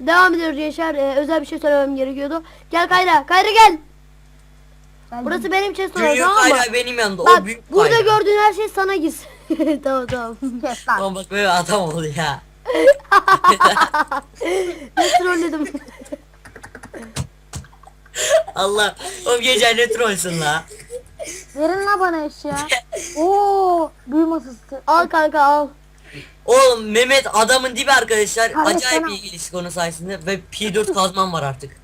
devam ediyoruz Yaşar. Ee, özel bir şey söylemem gerekiyordu. Gel Kayra. Kayra gel. Geldim. Burası benim chest Büyük tamam mı? hala benim yanımda. Bak o büyük burada Kayra. gördüğün her şey sana gitsin. tamam tamam. Kes lan. Tamam bak böyle adam oldu ya. ne trolledim. Allah. O gece ne trollsün la. Verin la bana eşya. Oo, büyü masası. al kanka al. Oğlum Mehmet adamın dibi arkadaşlar. Kardeş, Acayip sana- iyi ilişki onun sayesinde ve P4 kazmam var artık.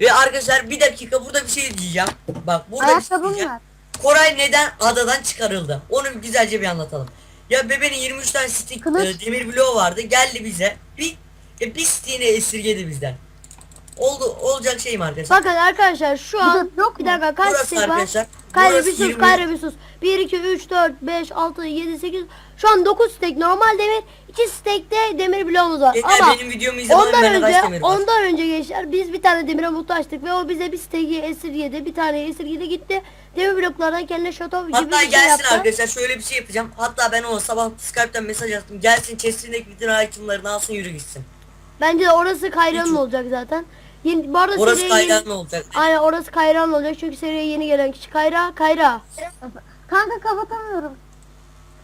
Ve arkadaşlar bir dakika burada bir şey diyeceğim. Bak burada bir şey diyeceğim. var. Koray neden adadan çıkarıldı? Onu güzelce bir anlatalım. Ya bebeğin 23 tane stick e, demir bloğu vardı. Geldi bize. Bir e, bir stick'ini esirgedi bizden. Oldu olacak şey mi arkadaşlar? Bakın arkadaşlar şu an yok bir dakika kaç Burası stek var? Kayra bir sus 20 Kayra bir sus. 1 2 3 4 5 6 7 8 şu an 9 stek normal demir 2 stekte demir bloğumuz var. Gençler Ama benim videomu izlemenin ondan kaç önce demir var? ondan önce gençler biz bir tane demire muhtaçtık ve o bize bir steki esirgedi. Bir tane esirgedi gitti. Demir bloklardan kendine şato gibi Hatta bir şey gelsin yaptı. arkadaşlar şöyle bir şey yapacağım. Hatta ben ona sabah Skype'ten mesaj attım. Gelsin chest'indeki bütün itemlarını alsın yürü gitsin. Bence de orası Kayra'nın olacak zaten. Yeni, bu arada Orası seriye yeni- kaydan ne olacak? Aynen orası Kayra'nın olacak çünkü seriye yeni gelen kişi Kayra. Kayra. Kanka kapatamıyorum.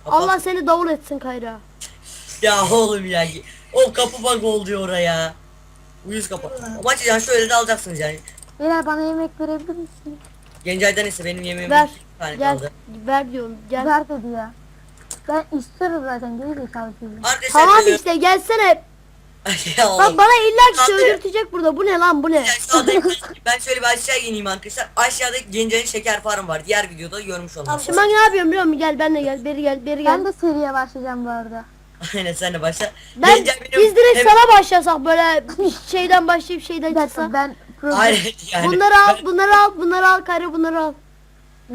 Kapat. Allah seni davul etsin Kayra. Ya oğlum ya. O kapı bug oldu oraya. Uyuz kapı. Ama açacaksın şöyle de alacaksınız yani. Beyler bana yemek verebilir misin? Gencay'dan ise benim yemeğim Ver. bir tane Gel. kaldı. Ver diyorum. Gel. Ver dedi ya. Ben istiyorum zaten geri zekalı çocuğum. Arkadaşlar Tamam işte gelsene. Ya Lan oğlum. bana illa ki Abi. öldürtecek burada. Bu ne lan bu ne? Ben şöyle bir aşağı ineyim arkadaşlar. Aşağıda Gencay'ın şeker farmı var. Diğer videoda görmüş olmaz. Şimdi ben ne yapıyorum biliyor musun? Gel benle gel. Beri gel. Beri gel. Ben de seriye başlayacağım bu arada. Aynen sen de başla. Ben benim biz direkt hem- sana başlasak böyle bir şeyden başlayıp şeyden Bir çıksa. dakika ben. Aynen yani. Bunları al, bunları al, bunları al, Kayra bunları al.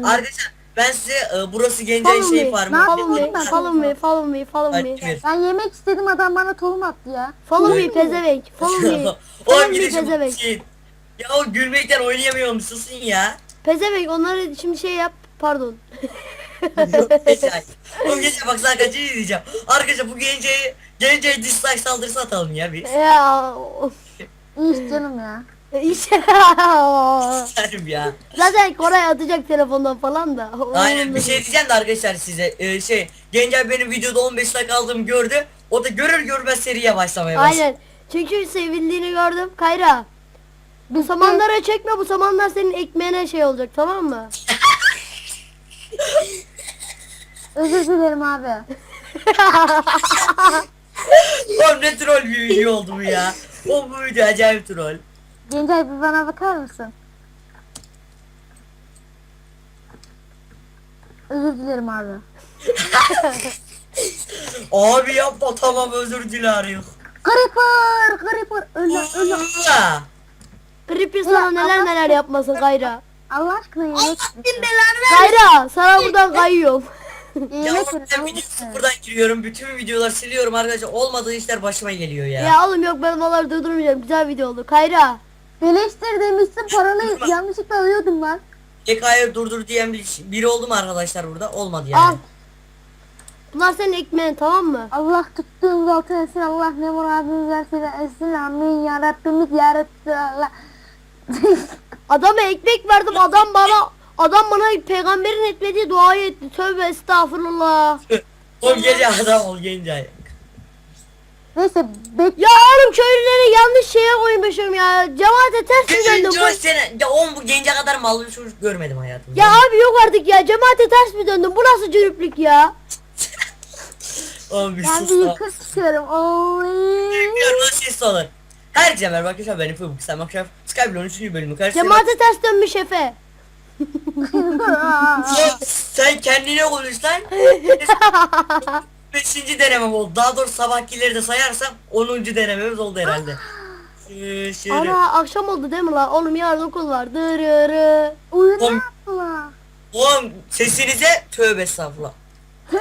Arkadaşlar ben size e, burası Gencay'ın Follow şey me, farmı. follow me, follow me, follow me, follow me. Ben yemek istedim adam bana tohum attı ya. Follow me pezevenk, follow me. Oğlum Follow me pezevenk. şey. Ya o gülmekten oynayamıyorum susun ya. Pezevenk onları şimdi şey yap, pardon. Gencay. Oğlum Gencay bak sana kaçıncı diyeceğim. Arkadaşlar bu Gencay'ı Gencay'ı dislike saldırısı atalım ya biz. ya of. İyi canım ya. İşte Serim ya. Zaten Koray atacak telefondan falan da. Aynen bir şey diyeceğim de arkadaşlar size. Ee, şey Gencay benim videoda 15 like aldığımı gördü. O da görür görmez seriye başlamaya başladı. Aynen. Çünkü sevildiğini gördüm. Kayra. Bu samanlara çekme bu samanlar senin ekmeğine şey olacak tamam mı? Özür dilerim abi. Oğlum ne troll bir video oldu bu ya. O bu video acayip troll. Gencay bir bana bakar mısın? Özür dilerim abi. Abi yapma tamam özür dilerim. Creeper! Creeper! Öyle öyle. Ya. Creepy sana neler neler yapmasın Kayra. Allah aşkına yemek Kayra sana buradan kayıyorum. Ya Yemek verin, ben video sıfırdan giriyorum. Bütün videoları siliyorum arkadaşlar. Olmadığı işler başıma geliyor ya. ya oğlum yok ben onları durdurmayacağım. Güzel video oldu. Kayra. Beleştir demişsin paranı yanlışlıkla alıyordum ben. PK'ya durdur diyen bir- biri oldu mu arkadaşlar burada? Olmadı yani. Al. Bunlar senin ekmeğin tamam mı? Allah tuttuğumuz altın etsin Allah ne muradınız versin etsin amin ya Rabbimiz yarattı Allah. Adama ekmek verdim adam bana adam bana peygamberin etmediği duayı etti. Tövbe estağfurullah. Oğlum gece adam ol gence. Neyse bek Ya oğlum köylüleri yanlış şeye koymuşum ya. Cemaate ters mi döndüm? Gence Bu- sene. Ya oğlum bu gence kadar mallı bir çocuk görmedim hayatımda. Ya abi yok artık ya. Cemaate ters mi döndüm? Bu nasıl cürüplük ya? Oğlum bir ben sus bir lan. Oy. Bilmiyorum nasıl ses olur. Herkese merhaba arkadaşlar benim Fıbık Sen Makşaf Skyblock 13. bölümü karşısında. Cemaate ters dönmüş Efe. Sen kendine konuş lan. Beşinci denemem oldu. Daha doğrusu sabahkileri de sayarsam 10. denememiz oldu herhalde. Ee, şöyle. Ana akşam oldu değil mi la? Oğlum yarın okul var. Dırırı. Uyur Oğlum. Allah. Oğlum sesinize tövbe estağfurullah. De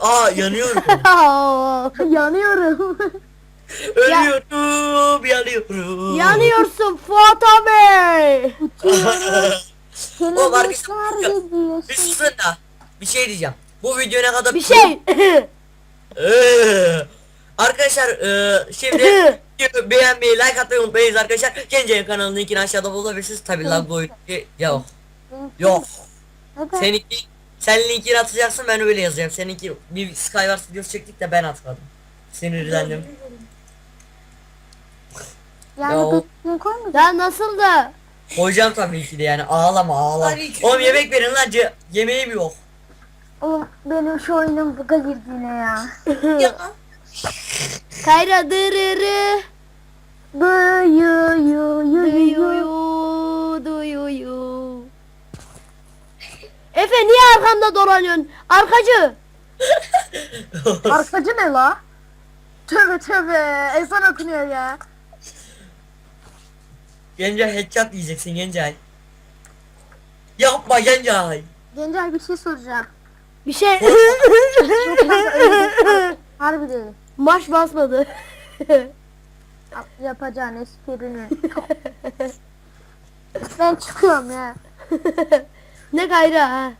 Aa yanıyorum. Yanıyorum. Ölüyorum, yanıyorum. Yanıyorsun Fuat abi. Bir gidiyor. susun da bir şey diyeceğim. Bu video ne kadar Bir şey. Ee, arkadaşlar e, şimdi videoyu beğenmeyi like atmayı unutmayınız arkadaşlar. Gence'nin kanalının linkini aşağıda bulabilirsiniz. Tabi lan bu yok. Yok. Seninki sen linkini atacaksın ben öyle yazacağım. Seninki bir Skywars videosu çektik de ben atmadım. Sinirlendim. Yani Ya o- koymayacak. Ya nasıl da? Koyacağım tabii ki de yani ağlama ağlama. Tabii ki. Oğlum yemek verin lan ce- yemeğim yok. Oğlum benim şu oyunum buga girdi yine ya. Ya. Kayra dırırı. Bıyu yu yu yu yu. Duyuyu duyuyu. Efe niye arkamda dolanıyorsun? Arkacı. Arkacı ne la? Tövbe tövbe. Ezan okunuyor ya. Gencay headshot diyeceksin Gencay. Yapma Gencay. Gencay bir şey soracağım. Bir şey. Harbi değil. Maç basmadı. Yap- Yapacağın esprini. ben çıkıyorum ya. ne Kayra ha?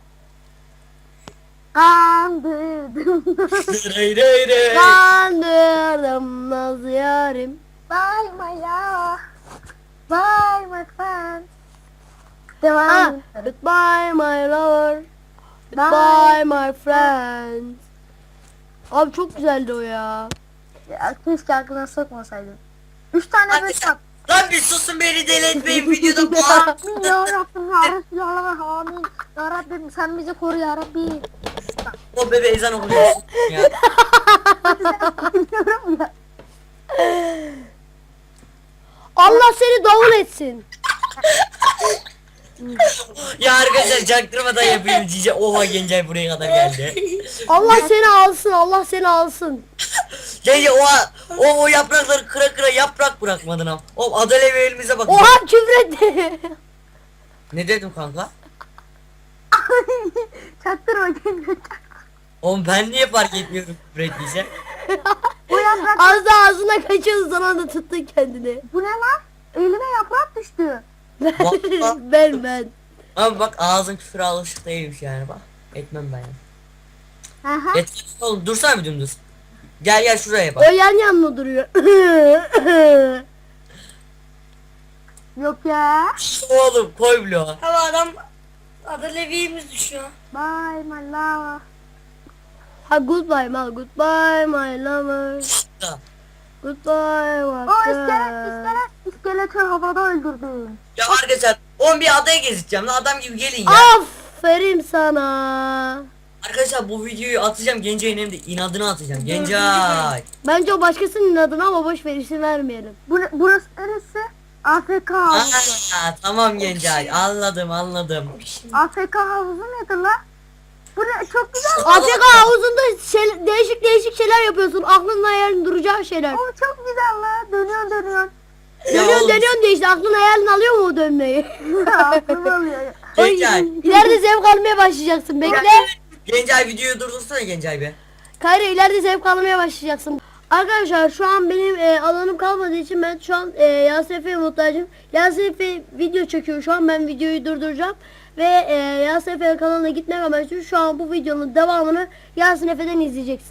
Kandırdım. Rey rey rey. Kandırdım naz yarim. My love. Bye my friend. Ha, Devam. goodbye my lover. Bye. Goodbye my friend. Abi çok güzeldi o ya. Ya, keşke aklına sokmasaydın. Üç tane böyle sen- yap. Lan bir susun beni deli etmeyin videoda bağır. Amin ya Rabbim ya Resulallah amin. Ya Rabbim sen bizi koru ya Rabbi. O bebe ezan okuyorsun ya. Biliyorum ya. Allah seni davul etsin. Ya arkadaşlar çaktırmadan yapayım diyeceğim. Oha Gencay buraya kadar geldi. Allah seni alsın. Allah seni alsın. Gencay o, o, o yaprakları kıra kıra yaprak bırakmadın ha. O Adalevi elimize bak. Oha küfretti. Ne dedim kanka? Çaktırma kendini. Oğlum ben niye fark etmiyorum küfür ettiyse? Yaprak Az da ağzına kaçıyordu zaman da tuttun kendini. bu ne lan? Elime yaprak düştü. Ben ben. Ama bak ağzın küfür alışık değilmiş yani bak. Etmem ben. yani. Aha. Yeter oğlum dursana bir dümdüz. Gel gel şuraya O bak. yan yan mı duruyor? Yok ya. Oğlum koy bloğu. Ama adam adı Levi'miz düşüyor. Bye my love. Ha goodbye mal goodbye my lover. Goodbye my O iskelet friend. iskelet iskeleti havada öldürdüm. Ya arkadaşlar 11 adaya gezeceğim lan adam gibi gelin ya. Aferin sana. Arkadaşlar bu videoyu atacağım Gencay'ın hem de inadına atacağım. Gencay. Bence o başkasının adına ama boş ver isim vermeyelim. Bu, burası neresi? AFK havuzu. Aa, tamam Gencay anladım anladım. AFK havuzu nedir lan? Çok güzel. AFK havuzunda şey- değişik değişik şeyler yapıyorsun. Aklın hayalin duracağı şeyler. Oğlum çok güzel lan. Dönüyorsun dönüyorsun. Ya Dönüyorsun dönüyorsun de işte aklın hayalin alıyor mu o dönmeyi? Aklım alıyor. ya. Gencay. İleride zevk almaya başlayacaksın bekle. Gencay videoyu durdursana Gencay be. Kayra ileride zevk almaya başlayacaksın. Arkadaşlar şu an benim e, alanım kalmadığı için ben şu an e, Yasin muhtacım. Yasin Efe video çekiyor şu an ben videoyu durduracağım. Ve e, Yasin Efe kanalına gitmek amaçlı şu an bu videonun devamını Yasin Efe'den izleyeceksiniz.